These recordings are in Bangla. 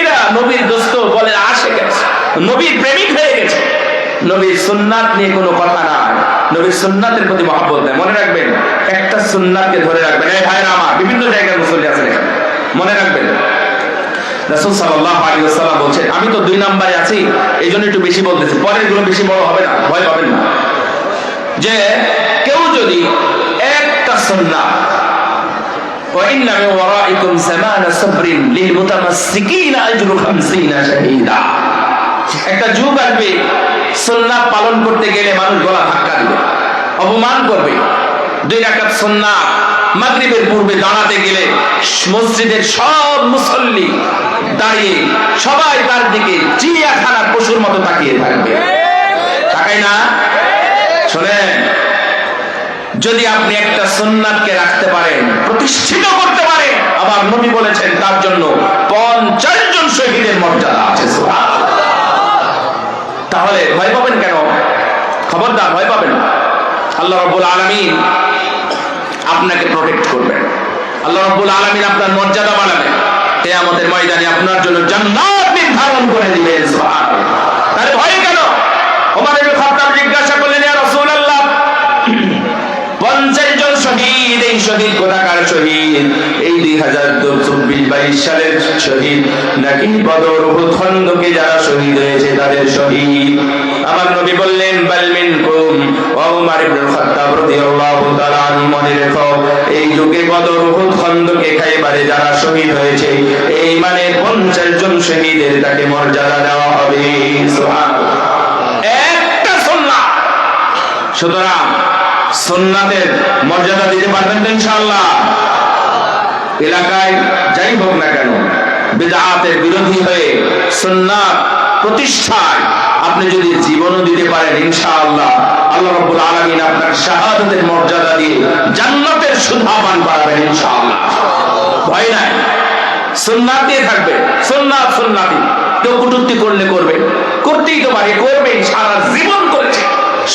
এরা নবীর দোস্ত বলে আসে গেছে। নবীর প্রেমিক হয়ে গেছে। নবীর সুন্নাত নিয়ে কোনো কথা না নবীর সুন্নাতের প্রতি মহাব্বত নেই। মনে রাখবেন, একটা সুন্নাতকে ধরে রাখবেন। এই ভাইরা আমার, বিভিন্ন জায়গায় মুসল্লি আছেন এখানে। মনে রাখবেন। আমি তো দুই নম্বরে আছি এই জন্য একটু বেশি বলতেছি। পরেরগুলো বেশি বড় হবে না, ভয় পাবেন না। যে কেউ যদি একটা সুন্নাত وإن من ورائكم زمان صبر للمتمسكين أجر خمسين شهيدا একটা যুগ আসবে সুন্নাত পালন করতে গেলে মানুষ গলা ধাক্কা দিবে অপমান করবে দুই রাকাত সুন্নাত মাগরিবের পূর্বে দাঁড়াতে গেলে মসজিদের সব মুসল্লি দাঁড়িয়ে সবাই তার দিকে চিড়িয়াখানার পশুর মতো তাকিয়ে থাকবে তাকাই না শোনেন যদি আপনি একটা সুন্নাতকে রাখতে পারেন, প্রতিষ্ঠিত করতে পারেন, আবার নবী বলেছেন তার জন্য পঞ্চাশ জন শহীদের মর্যাদা আছে তাহলে ভয় পাবেন কেন? খবরদার, ভয় পাবেন আল্লাহ রব্বুল আলমিন আপনাকে প্রোটেক্ট করবেন। আল্লাহ রব্বুল আলমিন আপনার মর্যাদা বাড়াবেন। কেয়ামতের ময়দানে আপনার জন্য জান্নাত নির্ধারণ করে দিবেন। তাহলে ভয় কেন? ওমর এই শহীদ কোথাকার শহীদ। এই দুই হাজার চব্বিশ বাইশ সালের শহীদ। নাকি বদর খন্দকে যারা শহীদ হয়েছে তাদের শহীদ। আমার নবী বললেন বালমিন কুম খাত্তাব রাদিয়াল্লাহু তাআলা আনহু মনে রেখো, এই যুগে বদর উহুদ খন্দকে খাইবারে যারা শহীদ হয়েছে, এই মানে পঞ্চাশ জন শহীদের তাকে মর্যাদা দেওয়া হবে। সুবহানাল্লাহ। একটা সুন্নাহ সুতরাং সুন্নাতের মর্যাদা দিতে পারবেন তো ইনশাআল্লাহ। এলাকায় যাই হোক না কেন বেদাতের বিরোধী হয়ে সুন্নাত প্রতিষ্ঠায় আপনি যদি জীবনও দিতে পারেন ইনশাআল্লাহ, আল্লাহ রাব্বুল আলামিন আপনার শাহাদাতের মর্যাদা দিয়ে জান্নাতের সুধাবান বাড়াবেন ইনশাআল্লাহ। ভয় নাই। সুন্নাত দিয়ে থাকবে। সুন্নাত সুন্নাতি কেউ কুটুক্তি করলে করবে। করতেই তো পারে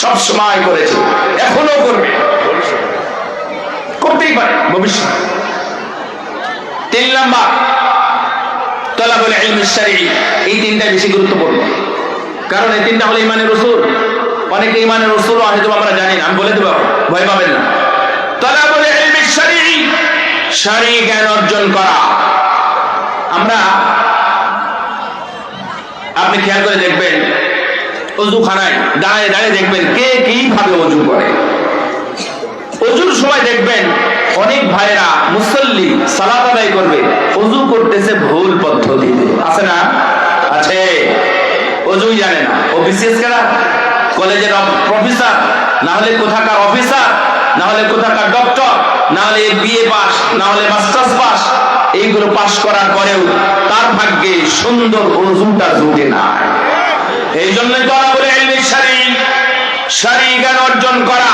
সব সময় করেছে। এখনও করবে। করতেই পারে, ভবিষ্যৎ। তিন নাম্বার ইলম শারঈ এই তিনটা বেশি গুরুত্বপূর্ণ। কারণ এই তিনটা হলো ইমানের রসুল অনেকে ইমানের রসুল হয়তো আমরা জানি না আমি বলে দেবো, ভয় পাবেন না। ইলম শারঈ শারঈ জ্ঞান অর্জন করা। আমরা, আপনি খেয়াল করে দেখবেন অজু খানায়, দাঁড়ায়, দাঁড়িয়ে দেখবেন কে কীভাবে অজু করে। অজুর সময় দেখবেন অনেক ভাইরা মুসল্লি সালাত আদায় করবে, অজু করতেছে ভুল পদ্ধতিতে। আছে না? আছে। অজুই জানে না। ও বিশেষ কারা কলেজের প্রফেসর না হলে কোথাকার অফিসার না হলে কোথাকার ডক্টর না হলে বিএ পাস, না হলে মাস্টার্স পাস, এইগুলো পাস করার পরেও তার ভাগ্যে সুন্দর অজুটা জুটে না এই জন্যই তো আমরা বলে এলমি শারী শারী জ্ঞান অর্জন করা,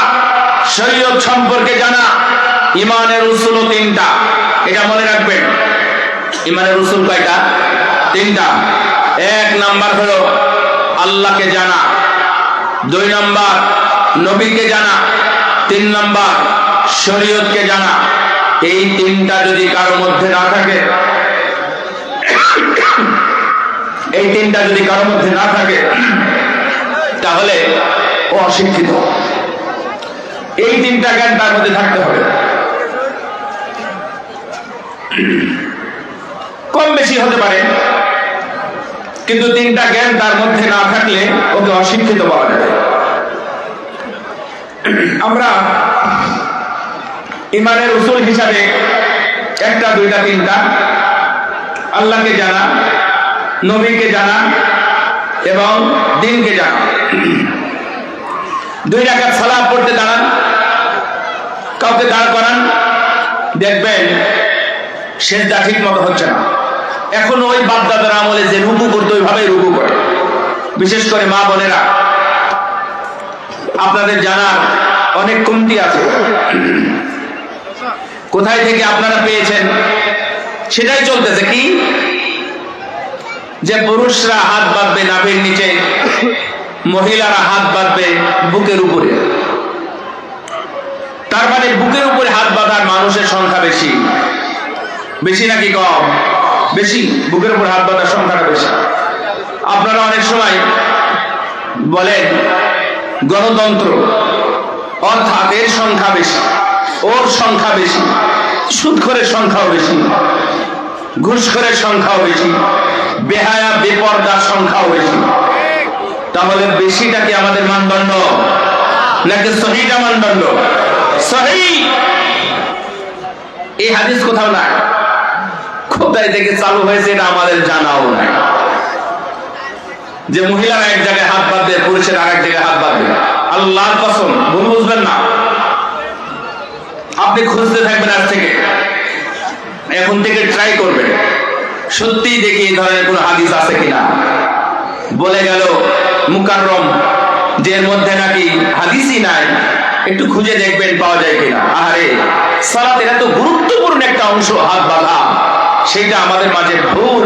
শরীয়ত সম্পর্কে জানা, ইমানের উসুল তিনটা। এটা মনে রাখবেন, ইমানের উসুল কয়টা? তিনটা। এক নাম্বার হলো আল্লাহকে জানা, দুই নাম্বার নবীকে জানা, তিন নাম্বার শরীয়তকে জানা। এই তিনটা যদি কারোর মধ্যে না থাকে এই তিনটা যদি কারোর মধ্যে না থাকে, তাহলে ও অশিক্ষিত। এই তিনটা জ্ঞান তার মধ্যে থাকতে হবে কম বেশি হতে পারে, কিন্তু তিনটা জ্ঞান তার মধ্যে না থাকলে ওকে অশিক্ষিত বলা যাবে। আমরা ইমানের উসুল হিসাবে একটা, দুইটা, তিনটা আল্লাহকে জানা নবীকে জানান এবং দিনকে জানান। দুই রাখার সালাদ পড়তে দাঁড়ান, কাউকে দাঁড় করান, দেখবেন শেষটা ঠিক মতো হচ্ছে না। এখন ওই বাপদাদার আমলে যে রুকু করতো, ওইভাবেই রুকু করে। বিশেষ করে মা বোনেরা, আপনাদের জানার অনেক কমতি আছে। কোথায় থেকে আপনারা পেয়েছেন, সেটাই চলতেছে কি? যে পুরুষরা হাত বাঁধবে নাভির নিচে, মহিলারা হাত বাঁধবে বুকের উপরে। তার মানে বুকের উপরে হাত বাঁধার মানুষের সংখ্যা বেশি। বেশি নাকি কম? বেশি। বুকের উপর হাত বাঁধার সংখ্যাটা বেশি। আপনারা অনেক সময় বলেন, গণতন্ত্র, অর্থাৎ এর সংখ্যা বেশি, ওর সংখ্যা বেশি, সুদখোরের সংখ্যাও বেশি, ঘুষখোরের সংখ্যাও বেশি। বেহায়া বেপর্দার সংখ্যাও বেশি। তাহলে বেশিটা কি আমাদের মানদণ্ড? নাকি সহিটা মানদণ্ড? সহি! এই হাদিস কোথাও নাই। কোথায় থেকে চালু হয়েছে, এটা আমাদের জানাও নাই। যে মহিলারা এক জায়গায় হাত বাঁধবে, পুরুষের আর এক জায়গায় হাত বাঁধবে। আল্লাহর কসম, ভুল বুঝবেন না। আপনি খুঁজতে থাকবেন আজ থেকে। এখন থেকে ট্রাই করবেন। সত্যি দেখি এই ধরনের কোনো হাদিস আছে কিনা? বলে গেল, মুকাররম, যে মধ্যে নাকি হাদিসই নাই, একটু খুঁজে দেখবেন পাওয়া যায় কিনা? আরে সালাতের এত গুরুত্বপূর্ণ একটা অংশ, হাত বাঁধা, সেটা আমাদের মাঝে ভুল,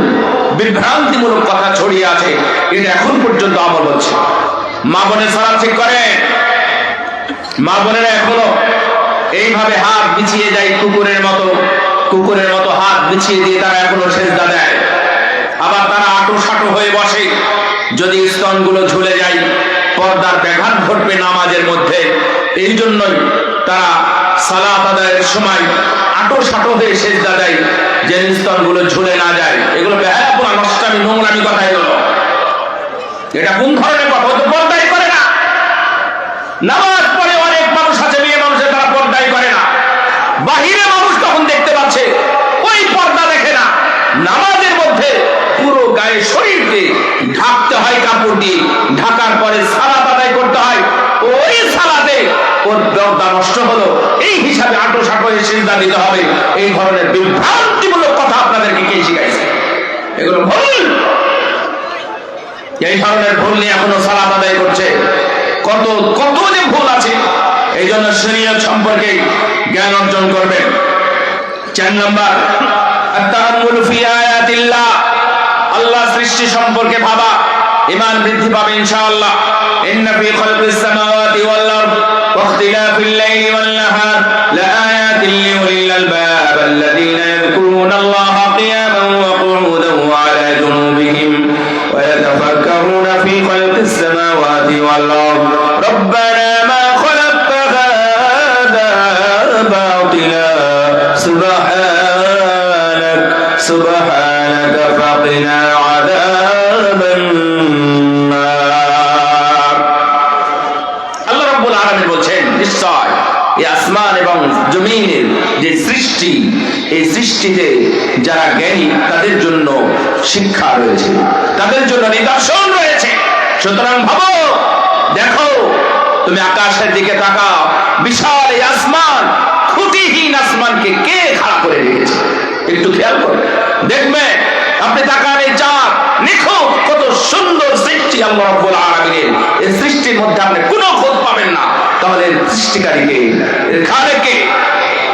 বিভ্রান্তিমূলক কথা ছড়িয়ে আছে, এটা এখন পর্যন্ত আমল হচ্ছে। মা বোনের সালাদ ঠিক করে? মা বোনেরা এখনও এইভাবে হাত বিছিয়ে যায় কুকুরের মতো বিছিয়ে দিয়ে তারা এখনও সেজদা দেয়। আবার তারা আটো সাটো হয়ে বসে। যদি স্তনগুলো ঝুলে যায়, পর্দার ব্যাঘাত ঘটবে নামাজের মধ্যে। এই জন্যই তারা সালাত আদায়ের সময় আটো সাটো হয়ে সেজদা দেয় যে স্তনগুলো ঝুলে না যায়। এগুলো বেহায়াপুরা নষ্টামি, নোংরামি কথা এগুলো এটা কোন ধরনের কথা? পর্দাই করে না। নামাজ পড়ে অনেক মানুষ আছে মেয়ে মানুষের তারা পর্দাই করে না বাহিরে মানুষ তখন দেখতে পাচ্ছে ওই পর্দা দেখে না নামাজের মধ্যে পুরো গায়ে শরীরকে ঢাকতে হয় কাপড় দিয়ে ঢাকার পরে সালাত আদায় করতে হয় ওই সালাতে ওর পর্দা নষ্ট হলো এই হিসাবে আটো সাটো হয়ে সিজদা দিতে হবে। এই ধরনের বিভ্রান্তিমূলক কথা আপনাদেরকে কে শিখাইছে? এগুলো ভুল। এই ধরনের ভুল নিয়ে এখনও সালাত আদায় করছে। কত কত যে ভুল আছে, এই জন্য শরীয়ত সম্পর্কে জ্ঞান অর্জন করবেন। চার নম্বর আল্লাহ সৃষ্টি সম্পর্কে ভাবা ইমান বৃদ্ধি পাবে ইনশাআল্লাহ। ইন্না ফি খালকিস সামাওয়াতি ওয়াল আরদ ওয়া ইখতিলাফিল লাইলি ওয়ান নাহার لكن ليولي الألباب الذين يذكرون الله قياما وقعودا وعلى جنوبهم ويتفكرون في خلق السماوات والأرض ربنا সৃষ্টিতে যারা জ্ঞানী, তাদের জন্য শিক্ষা রয়েছে। তাদের জন্য নিদর্শন রয়েছে। সুতরাং ভাবো, দেখো, তুমি আকাশের দিকে তাকাও। বিশাল আসমান খুঁটিহীন আসমানকে কে খাড়া করে রেখেছে? একটু খেয়াল করো। দেখবে, আপনি তাকান এই চাঁদ, নিখুঁত, কত সুন্দর সৃষ্টি আল্লাহ রাব্বুল আলামিনের। এই সৃষ্টির মধ্যে আপনি কোনো খোঁজ পাবেন না। তাহলে সৃষ্টিকারীকে, এর খালেকে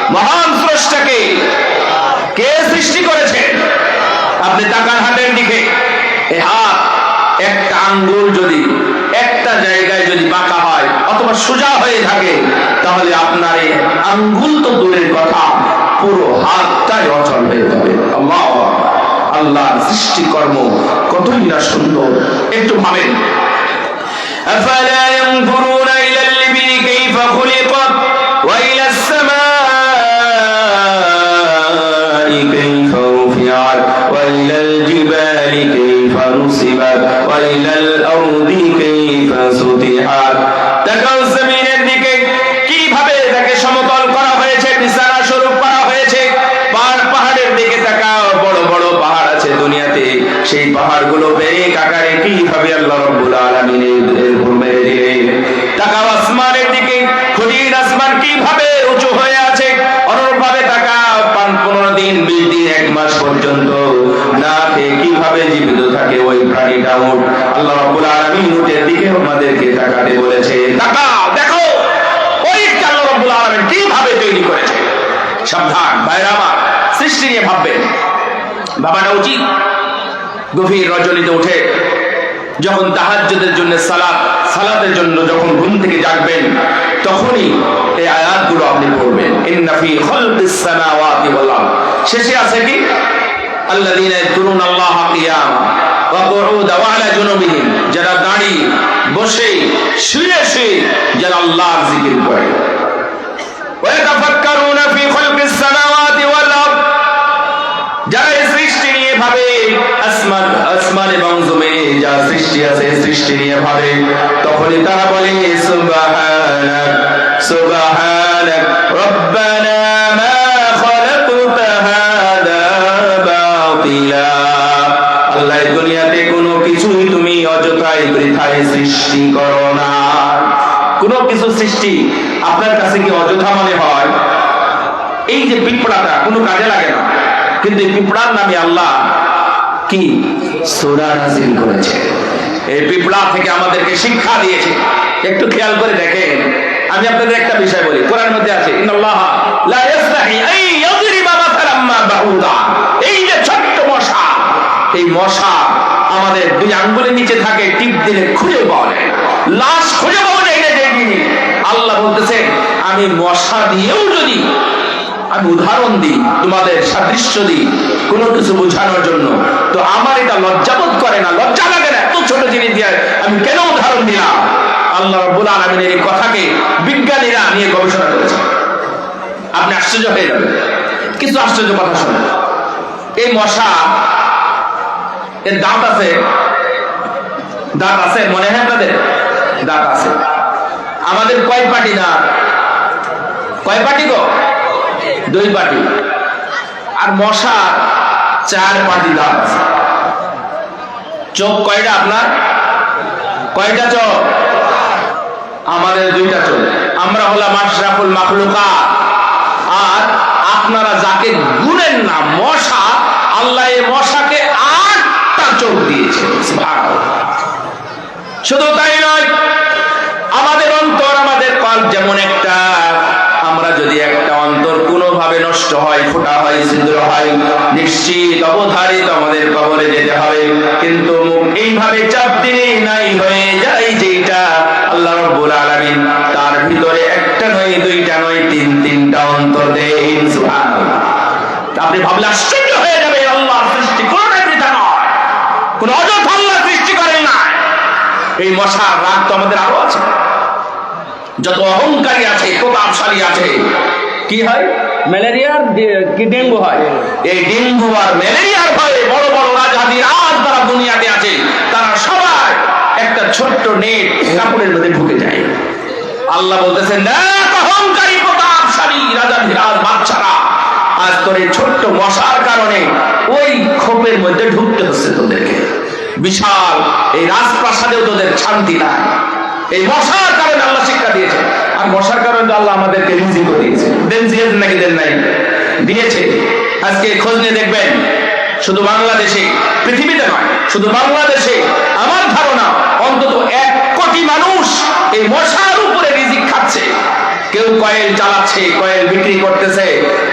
মহান স্রষ্টাকে কে সৃষ্টি করেছে আপনি তাকান হাতের দিকে এই হাত একটা আঙ্গুল যদি একটা জায়গায় যদি বাঁকা হয় অথবা সোজা হয়ে থাকে তাহলে আপনার এই আঙ্গুল তো দূরের কথা পুরো হাতটাই অচল হয়ে যাবে আল্লাহ আল্লাহর সৃষ্টিকর্ম কতই না সুন্দর একটু ভাবেন أفلا ينظرون إلى الإبل كيف خلقت كيف رفعت وإلى الجبال كيف نصبت وإلى الأرض كيف سطحت তাকাও জমিনের দিকে কিভাবে তাকে সমতল করা হয়েছে বিছানা স্বরূপ করা হয়েছে পাহাড় পাহাড়ের দিকে তাকাও বড় বড় পাহাড় আছে দুনিয়াতে সেই পাহাড়গুলো বেয়ে কাকারে কিভাবে আল্লাহ ভাইরা আমার সৃষ্টি নিয়ে ভাববেন ভাবাটা উচিত। গভীর রজনীতে উঠে যখন তাহাজ্যদের জন্য সালাত, সালাতের জন্য যখন ঘুম থেকে জাগবেন, তখনই এই আয়াতগুলো আপনি পড়বেন। শেষে আছে কি? যারা দাঁড়িয়ে বসে, শুয়ে শুয়ে যারা আসমান আসমান এবং জমিনে যা সৃষ্টি আছে, সৃষ্টি নিয়ে ভাবে। তখনই তারা বলে, সুবহানাক সুবহানাক, রব্বানা মা কোনো কিছু সৃষ্টি আপনার কাছে কি অযথা মনে হয়? এই যে পিঁপড়াটা, কোনো কাজে লাগে না। কিন্তু পিঁপড়ার নামে আল্লাহ কি? সোরা নাজিল করেছে। এই পিঁপড়া থেকে আমাদেরকে শিক্ষা দিয়েছে। একটু খেয়াল করে দেখেন। আমি আপনাদের একটা বিষয় বলি। কোরআন মধ্যে আছে, ইন্নাল্লাহ লা ইয়াসতাহি আই ইয়াদরিবা মাসালাম মা এই যে ছোট্ট মশা, এই মশা আমাদের দুই আঙ্গুলের নিচে থাকে, টিপ দিলে খুঁজে পাওয়া যায় লাশ খুঁজে পাওয়া যায় না যে আল্লাহ বলতেছেন, আমি মশা দিয়েও যদি আমি উদাহরণ দিই, তোমাদের সাদৃশ্য দিই, কোনো কিছু বোঝানোর জন্য। তো আমার এটা লজ্জাবোধ করে না, লজ্জা লাগে না, এত ছোট জিনিস দিয়ে আমি কেন উদাহরণ দিলাম? আল্লাহ রব্বুল আলমিনের এই কথাকে বিজ্ঞানীরা নিয়ে গবেষণা করেছে আপনি আশ্চর্য হয়ে যাবেন। কিছু আশ্চর্য কথা শোনেন। এই মশা, এর দাঁত আছে? দাঁত আছে, মনে হয় আপনাদের? দাঁত আছে। আমাদের কয় পাটি না কয় পাটি গো? দুই পাটি আর মশা, চার পাটি দাঁত। চোখ কয়টা আপনার? কয়টা চোখ? আমাদের দুইটা চোখ। আমরা হলাম আশরাফুল মাখলুকা। আর আপনারা যাকে গুনেন না, মশা, আল্লাহ মশাকে আটটা চোখ দিয়েছে। শুধু তাই কোনোভাবে নষ্ট হয়, ফোটা হয়, ছিদ্র হয়, নিশ্চিত অবধারিত আমাদের কবরে যেতে হবে। কিন্তু এইভাবে চাপ দিলে নাই হয়ে যায় যেটা আল্লাহ রব্বুল আলামিন তার ভিতরে একটা নয়, দুইটা নয়, তিন, তিনটা অন্তর দেন আপনি ভাবলে আশ্চর্য হয়ে যাবে আল্লাহ সৃষ্টি কোনটাই বৃথা নয়, কোন অযথা আল্লাহ সৃষ্টি করেন না এই মশার রাগ তো আমাদের আরও আছে। যত অহংকারী আছে, প্রতাপশালী আছে, কি হয়? ম্যালেরিয়ার কি ডেঙ্গু হয়? এই ডেঙ্গু আর ম্যালেরিয়ার ভয়ে বড় বড় রাজহাতি রাজ তারা দুনিয়াতে আছে। তারা সবাই একটা ছোট্ট নেট কাপড়ের মধ্যে ঢুকে যায়। আল্লাহ বলতেছেন অহংকারী প্রতাপশালী রাজাধিরাজ বাচ্চারা আজ তোর এই ছোট্ট মশার কারণে ওই খোপের মধ্যে ঢুকতে হচ্ছে তোদেরকে। বিশাল, এই রাজপ্রাসাদেও তোদের শান্তি নাই। এই মশার কারণে আল্লাহ শিক্ষা দিয়েছে। আর মশার কারণে আল্লাহ আমাদেরকে রিজিকও দিয়েছে। দেন দিয়েছে নাকি দেন নাই? দিয়েছে। আজকে খোঁজ নিয়ে দেখবেন, শুধু বাংলাদেশে, পৃথিবীতে নয়, শুধু বাংলাদেশে, আমার ধারণা, অন্তত এক কোটি মানুষ এই মশার উপরে রিজিক খাচ্ছে। কেউ কয়েল চালাচ্ছে, কয়েল বিক্রি করতেছে,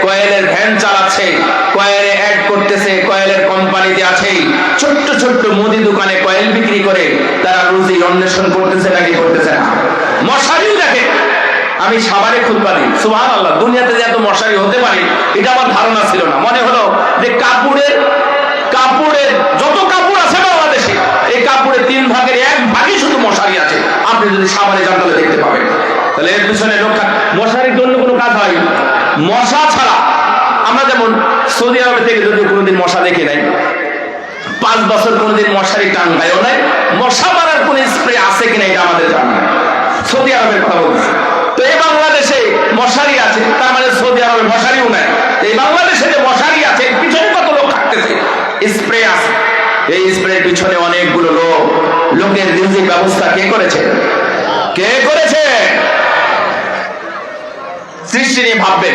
কয়েলের ভ্যান চালাচ্ছে, কয়েলে অ্যাড করতেছে, কয়েলের কোম্পানিতে আছে। ছোট্ট ছোট্ট মুদি দোকানে কয়েল বিক্রি করে তারা রুজি অন্বেষণ করতেছে, নাকি করতেছে না। মশারিও দেখে আমি সাবারে খুতবা দিই সুহান আল্লাহ দুনিয়াতে যে এত মশারি হতে পারে, এটা আমার ধারণা ছিল না। মনে হলো যে কাপড়ের কাপড়ের, যত কাপড় আছে বাংলাদেশে, এই কাপড়ের তিন শুধু মশারি আছে। আপনি যদি সাবারে যান, তাহলে দেখতে পাবেন। তাহলে এর পিছনে রক্ষা মশারির জন্য কোনো কাজ হয়? মশা ছাড়া। আমরা যেমন সৌদি আরবে থেকে যদি কোনোদিন মশা দেখে নাই পাঁচ বছর কোনোদিন মশারি টাঙ্গায়ও নাই মশা মারার কোন স্প্রে আছে কিনা এটা আমাদের জানা সৌদি আরবের কথা বলছি। তো এই বাংলাদেশে মশারি আছে, তার মানে সৌদি আরবে মশারিও নাই এই বাংলাদেশে যে মশারি আছে পিছনে কত লোক থাকতেছে? স্প্রে আছে। এই স্প্রের পিছনে অনেকগুলো লোক। লোকের রিজিক ব্যবস্থা কে করেছে? কে করেছে? সৃষ্টি নিয়ে ভাববেন।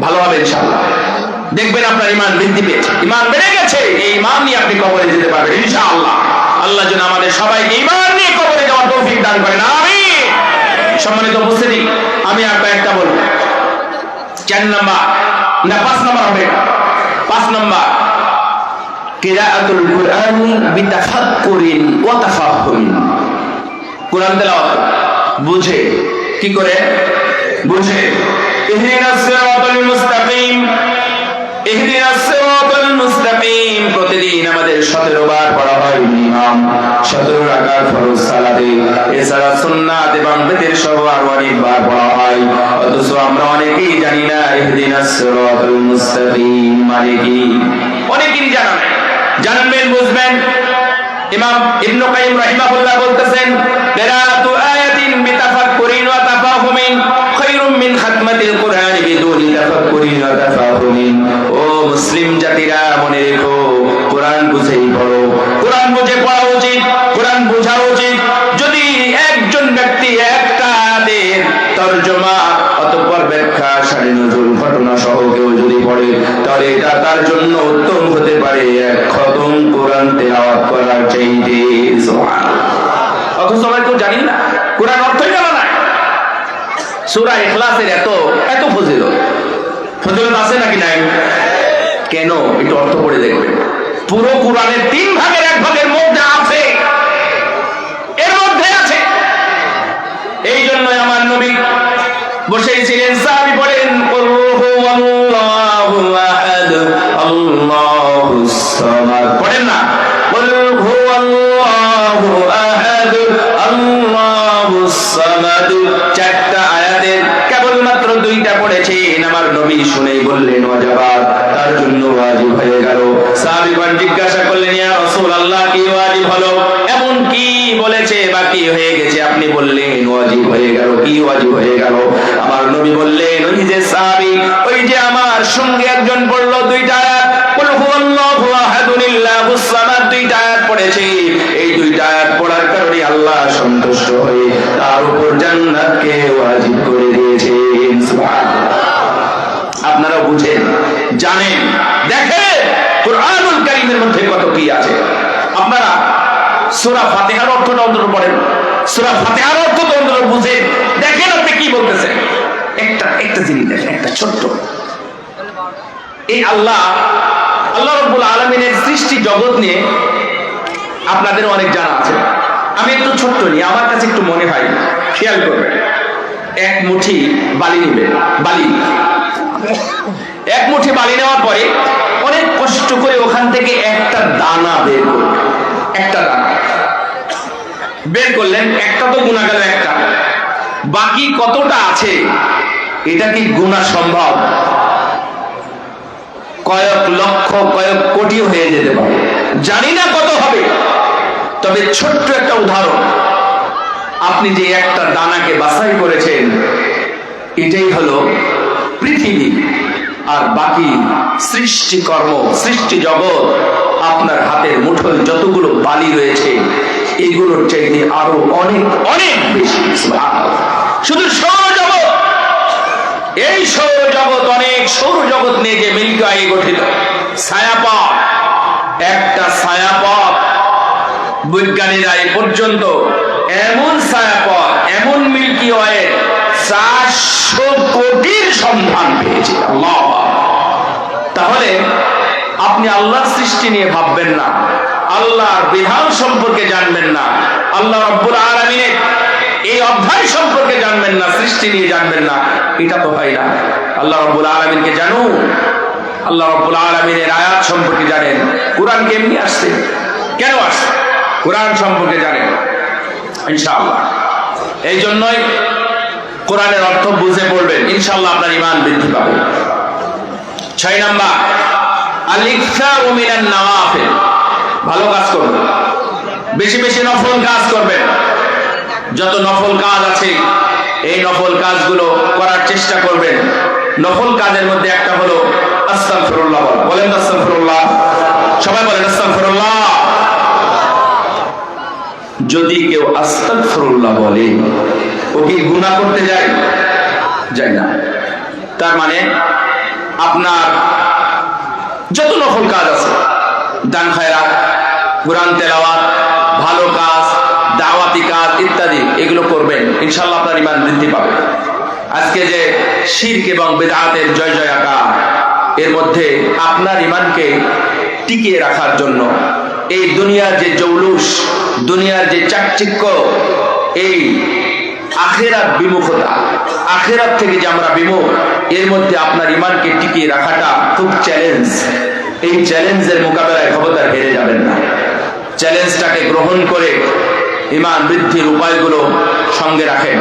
ভালো হবে ইনশাআল্লাহ। দেখবেন আপনার ইমান বৃদ্ধি পেয়েছে। ইমান বেড়ে গেছে। এই ইমান নিয়ে আপনি কবরে যেতে পারবেন ইনশাআল্লাহ। আল্লাহ যেন আমাদের সবাইকে ইমান নিয়ে কবরে যাওয়ার তৌফিক দান করেন। আমি সম্মানিত উপস্থিতি, আমি আর কয়েকটা বলব। চার নাম্বার, না, পাঁচ নাম্বার হবে পাঁচ নাম্বার বিতাফাক্কুরিন ওয়া কুরআন তেলাওয়াত। বুঝে। কি করে? বুঝে। ইহদিনাস সিরাতাল মুস্তাকিম। ইহদিনাস সিরাতাল মুস্তাকিম। প্রতিদিন আমাদের 17 বার পড়া হয় ইমাম 17 রাকাত ফরজ সালাতে। এছাড়া সুন্নাত এবং বিতির সহ আরও অনেক বার পড়া হয়। অথচ আমরা অনেকেই জানি না ইহদিনাস সিরাতাল মুস্তাকিম মানে কি। অনেকেই জানা নাই। জানবেন, বুঝবেন। ইমাম ইবনু কাইম রাহিমাহুল্লাহ বলতেছেন কিরাআতু আয়াতিন বিতাফাক্কুরিন ওয়া তাফাহুমিন খায়রুম মিন খাতমাতিল কুরআন বিদুনি তাফাক্কুরিন ওয়া তাফাহুমিন। ও মুসলিম জাতিরা, মনে রেখো, কুরআন বুঝেই পড়ো। কোরআন সূরা ইখলাসের এত এত ফজিলত। ফজিলত আছে নাকি নাই? কেন? একটু অর্থ পড়ে দেখবেন পুরো কোরআনের তিন ভাগের এক ভাগের মধ্যে আছে। এর মধ্যে আছে। এই আমার নবী বসেছিলেন, সাহাবী বলেন না? চারটা আয়াতের কেবলমাত্র দুইটা পড়েছেন আমার নবী শুনেই বললেন, ওয়াজাবাত তার জন্য ওয়াজিব হয়ে গেল। সাহাবীগণ জিজ্ঞাসা করলেন, ইয়া রাসূলুল্লাহ, কি ওয়াজিব হলো? এমন কি বলেছে বা কি হয়ে গেছে। আপনি বললেন, ওয়াজিব হয়ে গেল, কি ওয়াজিব হয়ে গেল? আমার নবী বললেন, ওই যে সাহাবী, ওই যে আমার সঙ্গে একজন পড়ল, দুইটা আয়াত, কুল হুয়াল্লাহু আহাদুল্লাহুস সামাদ দুইটা আয়াত পড়েছে। এই দুইটা আয়াত পড়ার কারণে আল্লাহ সন্তুষ্ট হয়ে তার উপর জান্নাতকে ওয়াজিব করে সুবহানাল্লাহ আপনারা বুঝেন, জানেন। দেখেন মধ্যে কত কি আছে। আপনারা সূরা ফাতিহার অর্থটা অন্তত পড়েন। সূরা ফাতিহার অর্থ তো অন্তত বুঝেন। দেখেন আপনি কি বলতেছেন। একটা একটা জিনিস দেখেন, একটা ছোট্ট। এই আল্লাহ আল্লাহ রাব্বুল আলামিনের সৃষ্টি জগৎ নিয়ে আপনাদের অনেক জানা আছে। আমি একটু ছোট্ট নিই আমার কাছে একটু মনে হয়, খেয়াল করবেন। এক মুঠি বালি নেবেন, বালি। এক মুঠি বালি নেওয়ার পরে অনেক কষ্ট করে ওখান থেকে একটা দানা বের করবেন একটা দানা। বের করলেন, একটা তো গুণা গেল একটা। বাকি কতটা আছে? এটা কি গুণা সম্ভব? কয়েক লক্ষ, কয়েক কোটি হয়ে যেতে পারে। জানি না কত হবে। তবে ছোট্ট একটা উদাহরণ। আপনি যে একটা দানাকে বাছাই করেছেন, এটাই হলো পৃথিবী আর বাকি সৃষ্টিকর্ম সৃষ্টি জগৎ আপনার হাতের মুঠোয় যতগুলো বালি রয়েছে, এগুলোর চাইতে আরও অনেক অনেক বেশি। শুধু সৌরজগৎ, এই সৌরজগৎ অনেক সৌরজগৎ নিয়ে যে মিল্কি ওয়ে গঠিত ছায়াপথ, একটা ছায়াপথ বৈজ্ঞানিকরা এ পর্যন্ত এমন ছায়াপথ, এমন মিল্কি ওয়ে চারশো কোটির সন্ধান পেয়েছে। তাহলে আপনি আল্লাহর সৃষ্টি নিয়ে ভাববেন না। আল্লাহর বিধান সম্পর্কে জানবেন না। আল্লাহ রব্বুল আলমিনের এই অধ্যায় সম্পর্কে জানবেন না, সৃষ্টি নিয়ে জানবেন না। এটা তো হয় না। আল্লাহ রব্বুল আলমিনকে জানুন। আল্লাহ রব্বুল আলমিনের আয়াত সম্পর্কে জানেন। কোরআন কেমনি আসছে? কেন আসছে? কোরআন সম্পর্কে জানেন। ইনশাআল্লাহ। এই জন্যই কোরআনের অর্থ বুঝে পড়বেন, ইনশাআল্লাহ আপনার ইমান বৃদ্ধি পাবে। ছয় নাম্বার ভালো কাজ করবেন। বেশি বেশি নফল কাজ করবেন। যত নফল কাজ আছে, এই নফল কাজগুলো করার চেষ্টা করবেন। নফল কাজের মধ্যে একটা হলো আস্তাগফিরুল্লাহ বলা। বলেন তো আস্তাগফিরুল্লাহ। সবাই বলেন আস্তাগফিরুল্লাহ। যদি কেউ আস্তাগফিরুল্লাহ বলে ও কি গুনাহ করতে যায়? যায় না। তার মানে আপনার যত নফল কাজ আছে, দান খায়রাত, কোরআন তেলাওয়াত, ভালো কাজ, দাওয়াতি কাজ ইত্যাদি, এগুলো করবেন ইনশাল্লাহ আপনার ইমান বৃদ্ধি পাবে। আজকে যে শিরক এবং বেদাতের জয় জয়াকার, এর মধ্যে আপনার ইমানকে টিকিয়ে রাখার জন্য এই দুনিয়ার যে জৌলুস, দুনিয়ার যে চাকচিক্য, এই আখেরাত বিমুখতা আখেরাত থেকে যে আমরা বিমুখ, এর মধ্যে আপনার ইমানকে টিকিয়ে রাখাটা খুব চ্যালেঞ্জ এই চ্যালেঞ্জের মোকাবেলায় খবরদার হেরে যাবেন না। চ্যালেঞ্জটাকে গ্রহণ করে ইমান বৃদ্ধির উপায়গুলো সঙ্গে রাখেন।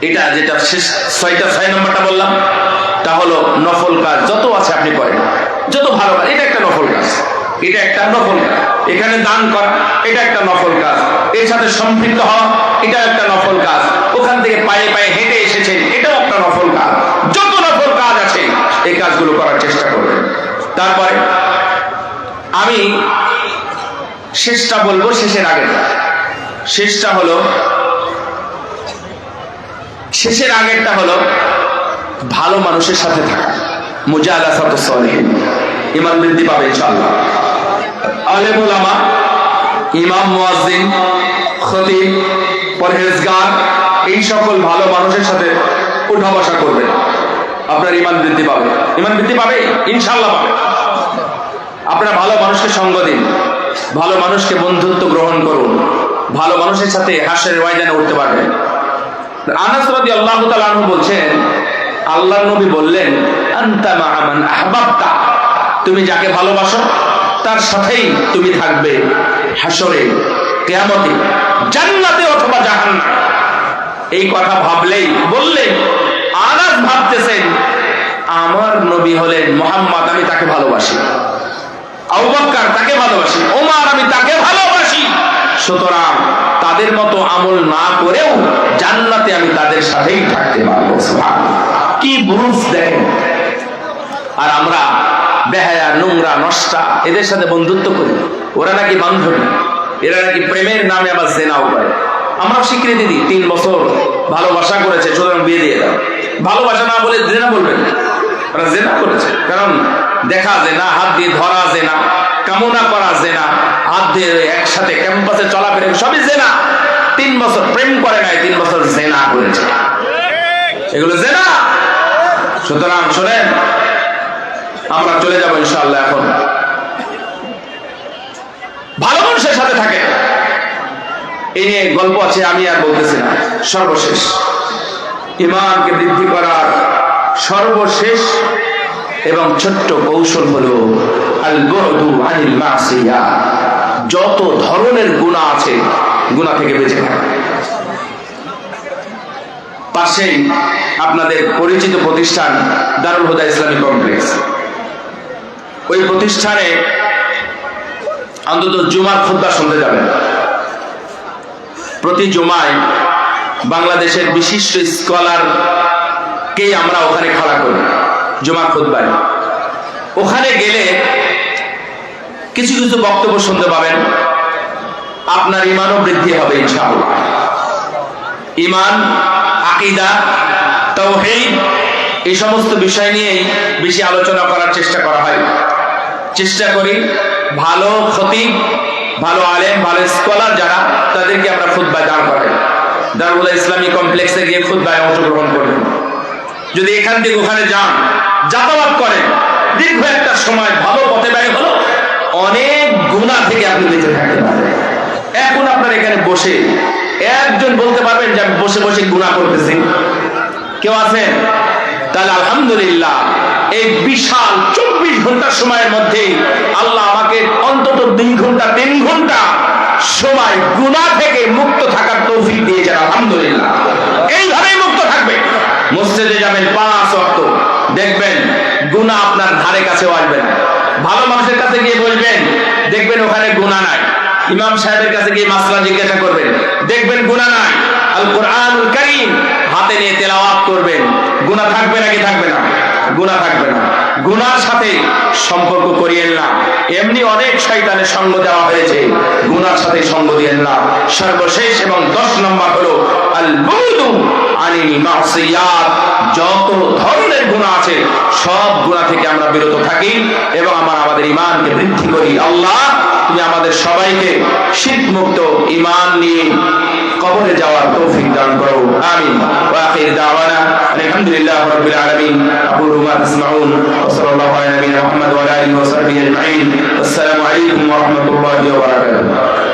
এটা যেটা শেষ, ছয়টা, ছয় নম্বরটা বললাম, তা হলো নফল কাজ। যত আছে আপনি করেন। যত ভালো কাজ, এটা একটা নফল কাজ। এটা একটা নফল কাজ। এখানে দান করা, এটা একটা নফল কাজ। এর সাথে সম্পৃক্ত হওয়া এটা একটা নফল কাজ। ওখান থেকে পায়ে পায়ে হেঁটে এসেছেন, এটাও একটা নফল কাজ। যত নফল কাজ আছে, এই কাজগুলো করার চেষ্টা করবেন। তারপরে, আমি শেষটা বলব, শেষের আগে। শেষটা হলো, শেষের আগেরটা হলো, ভালো মানুষের সাথে থাকা। সলিহিন। ইমান বৃদ্ধি পাবে, ইনশাআল্লাহ। আলেম ইমাম, মুয়াজ্জিন, খতিব, পরহেজগার, এই সকল ভালো মানুষের সাথে উঠা বসা করবেন। আপনার ইমান বৃদ্ধি পাবে। ইমান বৃদ্ধি পাবে? ইনশাআল্লাহ পাবে। আপনারা ভালো মানুষকে সঙ্গ দিন। ভালো মানুষকে বন্ধুত্ব গ্রহণ করুন। ভালো মানুষের সাথে হাসের ময়দানে উঠতে পারবেন আনাস তাআলা আনহু বলছেন, আল্লাহর নবী বললেন, আনতা মা'a আহবাবতা। তুমি যাকে ভালোবাসো তার সাথেই তুমি থাকবে হাসরে কিয়ামতে, জান্নাতে অথবা জাহান্নামে। এই কথা ভাবলেই বললেন আনাস ভাবতেছেন আমার নবী হলেন মোহাম্মদ, আমি তাকে ভালোবাসি। আবু বকর তাকে ভালোবাসি, ওমর, আমি তাকে ভালোবাসি। সুতরাং তাদের মতো আমল না করেও জান্নাতে আমি তাদের সাথেই থাকতে পারব কি বুরুজ দেখেন আর আমরা বেহায়া, নোংরা, নষ্টা, এদের সাথে বন্ধুত্ব করি। ওরা নাকি বান্ধবী, এরা নাকি প্রেমের নামে আবার জেনাও করে আমরা স্বীকৃতি দিই, তিন বছর ভালোবাসা করেছে, সুতরাং বিয়ে দিয়ে দাও। ভালোবাসা না বলে জেনা বলবেন ওরা জেনা করেছে, কারণ দেখা জেনা, হাত দিয়ে ধরা জেনা, কামনা করা জেনা, হাত দিয়ে একসাথে ক্যাম্পাসে চলাফেরা সবই জেনা। তিন বছর প্রেম করে নাই, তিন বছর জেনা করেছে। এগুলো জেনা। সুতরাং শোনেন আমরা চলে যাব ইনশাআল্লাহ এখন। ভালো মানুষের সাথে থাকে। এই নিয়ে গল্প আছে, আমি আর বলতেছি না। সর্বশেষ। ইমানকে বৃদ্ধি করার সর্বশেষ এবং ছোট্ট কৌশল হলো আল বুদু আনিল যত ধরনের গুনাহ আছে গুনাহ থেকে বেঁচে থাকা। পাশেই আপনাদের পরিচিত প্রতিষ্ঠান দারুল হুদা ইসলামী কমপ্লেক্স। ওই প্রতিষ্ঠানে অন্তত জুমার খুদ্া শুনতে যাবেন। প্রতি জুমায় বাংলাদেশের বিশিষ্ট স্কলার কে আমরা ওখানে খাড়া করি, জুমার খুদ্ায়। ওখানে গেলে কিছু কিছু বক্তব্য শুনতে পাবেন। আপনার ইমানও বৃদ্ধি হবে, ইনশাআল্লাহ। ইমান, আকিদা তৌহিদ এই সমস্ত বিষয় নিয়েই বেশি আলোচনা করার চেষ্টা করা হয়। চেষ্টা করি। ভালো ক্ষতি ভালো আলেম, ভালো স্কলার যারা, তাদেরকে আমরা খুদ্বায় দাঁড় করাই। দারুল ইসলামী কমপ্লেক্সে গিয়ে খুদ্বায় অংশগ্রহণ করবেন। যদি এখান থেকে ওখানে যান, যাতায়াত করেন, দীর্ঘ একটা সময় ভালো পথে ব্যয় হলো, অনেক গুণা থেকে আপনি বেঁচে থাকতে পারবেন। এখন আপনার এখানে বসে, একজন বলতে পারবেন যে আমি বসে বসে গুণা করতেছি। কেউ আছেন? তাহলে আলহামদুলিল্লাহ, এই বিশাল চব্বিশ ঘণ্টার সময়ের মধ্যে আল্লাহ আমাকে অন্তত দুই ঘণ্টা, তিন ঘণ্টা সময় গুণা থেকে মুক্ত থাকার তৌফিক দিয়েছেন আলহামদুলিল্লাহ। এইভাবেই মুক্ত থাকবে। মসজিদে যাবেন পাঁচ অক্ত দেখবেন গুণা আপনার ধারে কাছেও আসবে না। ভালো মানুষের কাছে গিয়ে বলবেন, দেখবেন ওখানে গুণা নাই। ইমাম সাহেবের কাছে গিয়ে মাসলা জিজ্ঞাসা করবেন, দেখবেন গুণা নাই? আল কোরআনুল কারীম হাতে নিয়ে তেলাওয়াত করবেন। গুণা থাকবে নাকি থাকবে না? গুণা থাকবে না। গুনার সাথে সম্পর্ক করিয়েন না। এমনি অনেক শয়তানের সঙ্গ দেওয়া হয়েছে। গুনার সাথে সঙ্গ দিয়েন না। সর্বশেষ এবং দশ নম্বর হলো আল বুদু আনিল মাসিয়াত। যত ধরনের গুনাহ আছে, সব গুনাহ থেকে আমরা বিরত থাকি এবং আমার আমাদের ইমানকে বৃদ্ধি করি। আল্লাহ, তুমি আমাদের সবাইকে শীত মুক্ত ইমান নিয়ে কবরে যাওয়ার তৌফিক দান করো আমিন ওয়া আখির দাওয়ানা আলহামদুলিল্লাহ রাব্বিল আলামিন আকুলু মা তাসমাউন ওয়া সাল্লাল্লাহু আলা নবিয়িনা মুহাম্মদ ওয়া আলা আলিহি ওয়া সাহবিহি আজমাইন আসসালামু আলাইকুম ওয়া রাহমাতুল্লাহি ওয়া বারাকাতুহু